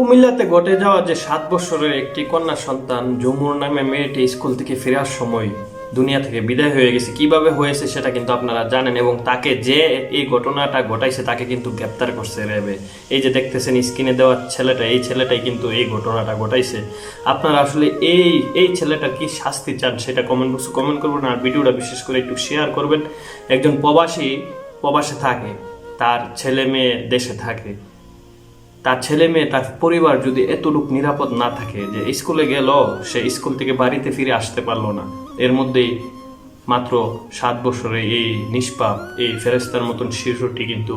কুমিল্লাতে ঘটে যাওয়া যে সাত বছরের একটি কন্যা সন্তান জুমুর নামে মেয়েটি স্কুল থেকে ফেরার সময় দুনিয়া থেকে বিদায় হয়ে গেছে, কীভাবে হয়েছে সেটা কিন্তু আপনারা জানেন এবং তাকে যে এই ঘটনাটা ঘটাইছে তাকে কিন্তু গ্রেপ্তার করছে র্যাবে। এই যে দেখতেছেন স্ক্রিনে দেওয়া ছেলেটা, এই ছেলেটাই কিন্তু এই ঘটনাটা ঘটাইছে। আপনারা আসলে এই এই ছেলেটার কি শাস্তি চান সেটা কমেন্ট বক্সে কমেন্ট করবেন আর ভিডিওটা বিশেষ করে একটু শেয়ার করবেন। একজন প্রবাসী প্রবাসে থাকে, তার ছেলে মেয়ে দেশে থাকে। তার ছেলে মেয়ে, তার পরিবার যদি এতটুক নিরাপদ না থাকে যে স্কুলে গেল, সে স্কুল থেকে বাড়িতে ফিরে আসতে পারল না। এর মধ্যেই মাত্র সাত বছরে এই নিষ্পাপ, এই ফেরেস্তার মতন শিশুটি কিন্তু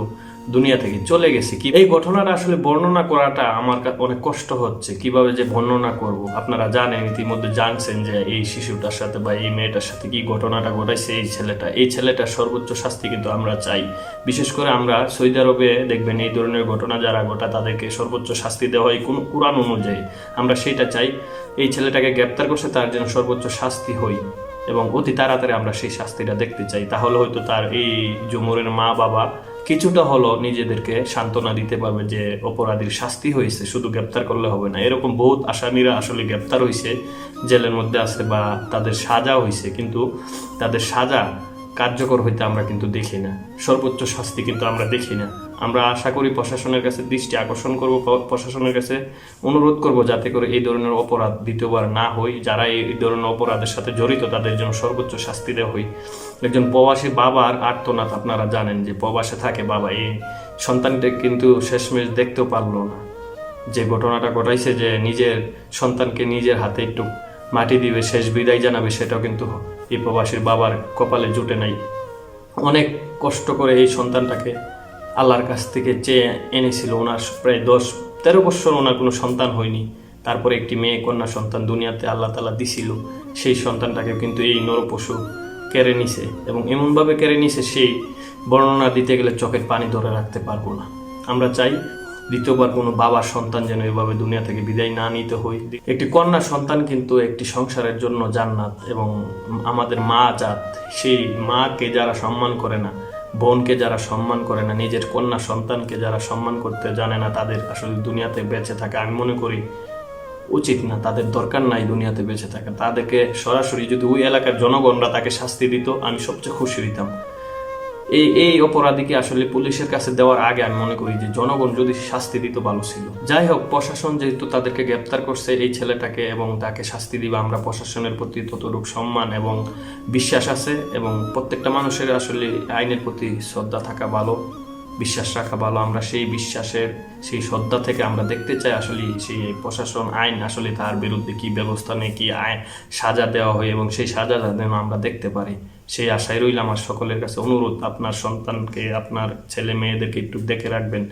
দুনিয়া থেকে চলে গেছে। কি এই ঘটনাটা আসলে বর্ণনা করাটা আমার অনেক কষ্ট হচ্ছে। কীভাবে যে বর্ণনা করব? আপনারা জানেন, ইতিমধ্যে জানছেন যে এই শিশুটার সাথে বা এই মেয়েটার সাথে কি ঘটনাটা ঘটাইছে এই ছেলেটা। এই ছেলেটার সর্বোচ্চ শাস্তি কিন্তু আমরা চাই। বিশেষ করে আমরা সৌদি আরবে দেখবেন এই ধরনের ঘটনা যারা ঘটা তাদেরকে সর্বোচ্চ শাস্তি দেওয়া হয় কোনো কোরআন অনুযায়ী। আমরা সেইটা চাই। এই ছেলেটাকে গ্রেপ্তার করছে, তার জন্য সর্বোচ্চ শাস্তি হই এবং অতি তাড়াতাড়ি আমরা সেই শাস্তিটা দেখতে চাই। তাহলে হয়তো তার এই জুমুরের মা বাবা কিছুটা হলো নিজেদেরকে সান্ত্বনা দিতে পারবে যে অপরাধীর শাস্তি হয়েছে, শুধু গ্রেপ্তার করলে হবে না। এরকম বহুত আসামিরা আসলে গ্রেপ্তার হয়েছে জেলের মধ্যে আছে বা তাদের সাজা হয়েছে কিন্তু তাদের সাজা কার্যকর হইতে আমরা কিন্তু দেখি না। সর্বোচ্চ শাস্তি কিন্তু আমরা দেখি না। আমরা আশা করি প্রশাসনের কাছে দৃষ্টি আকর্ষণ করব প্রশাসনের কাছে অনুরোধ করব যাতে করে এই ধরনের অপরাধ দ্বিতীয়বার না হয়। যারা এই ধরনের অপরাধের সাথে জড়িত, তাদের জন্য সর্বোচ্চ শাস্তি দেওয়া হয়। একজন প্রবাসী বাবার আর্তনাদ আপনারা জানেন যে প্রবাসে থাকে বাবা। এই সন্তানটা কিন্তু শেষমেশ দেখতেও পারল না। যে ঘটনাটা ঘটাইছে যে নিজের সন্তানকে নিজের হাতে একটু মাটি দিবে, শেষ বিদায় জানাবে, সেটাও কিন্তু এই প্রবাসীর বাবার কপালে জুটে নাই। অনেক কষ্ট করে এই সন্তানটাকে আল্লাহর কাছ থেকে চেয়ে এনেছিল। ওনার প্রায় দশ, তেরো বছর ওনার কোনো সন্তান হয়নি। তারপরে একটি মেয়ে কন্যা সন্তান দুনিয়াতে আল্লাহ তালা দিছিল। সেই সন্তানটাকে কিন্তু এই নরপশু কেড়ে নিছে এবং এমনভাবে কেড়ে নিছে, সেই বর্ণনা দিতে গেলে চোখের পানি ধরে রাখতে পারব না। আমরা চাই দ্বিতীয়বার কোনো বাবার সন্তান যেন এভাবে দুনিয়া থেকে বিদায় না নিতে হই একটি কন্যা সন্তান কিন্তু একটি সংসারের জন্য জান্নাত এবং আমাদের মা জাত। সেই মাকে যারা সম্মান করে না, বোনকে যারা সম্মান করে না, নিজের কন্যা সন্তানকে যারা সম্মান করতে জানে না, তাদের আসলে দুনিয়াতে বেঁচে থাকে আমি মনে করি উচিত না। তাদের দরকার নাই দুনিয়াতে বেঁচে থাকা। তাদেরকে সরাসরি যদি ওই এলাকার জনগণরা তাকে শাস্তি দিত, আমি সবচেয়ে খুশি হইতাম। এই এই অপরাধীকে আসলে পুলিশের কাছে দেওয়ার আগে আমি মনে করি যে জনগণ যদি শাস্তি দিত ভালো ছিল। যাই হোক, প্রশাসন যেহেতু তাদেরকে গ্রেপ্তার করছে এই ছেলেটাকে এবং তাকে শাস্তি দিবে, আমরা প্রশাসনের প্রতি ততটুকু সম্মান এবং বিশ্বাস আছে এবং প্রত্যেকটা মানুষের আসলে আইনের প্রতি শ্রদ্ধা থাকা ভালো, বিশ্বাস রাখা ভালো। আমরা সেই বিশ্বাসের, সেই শ্রদ্ধা থেকে আমরা দেখতে চাই আসলে সেই প্রশাসন আইন আসলে তার বিরুদ্ধে কি ব্যবস্থা নেই, কি আইন সাজা দেওয়া হয় এবং সেই সাজা যেন আমরা দেখতে পারি। সেই আশায় রইল আমার সকলের কাছে অনুরোধ, আপনার সন্তানকে, আপনার ছেলে মেয়েদেরকে একটু দেখে রাখবেন।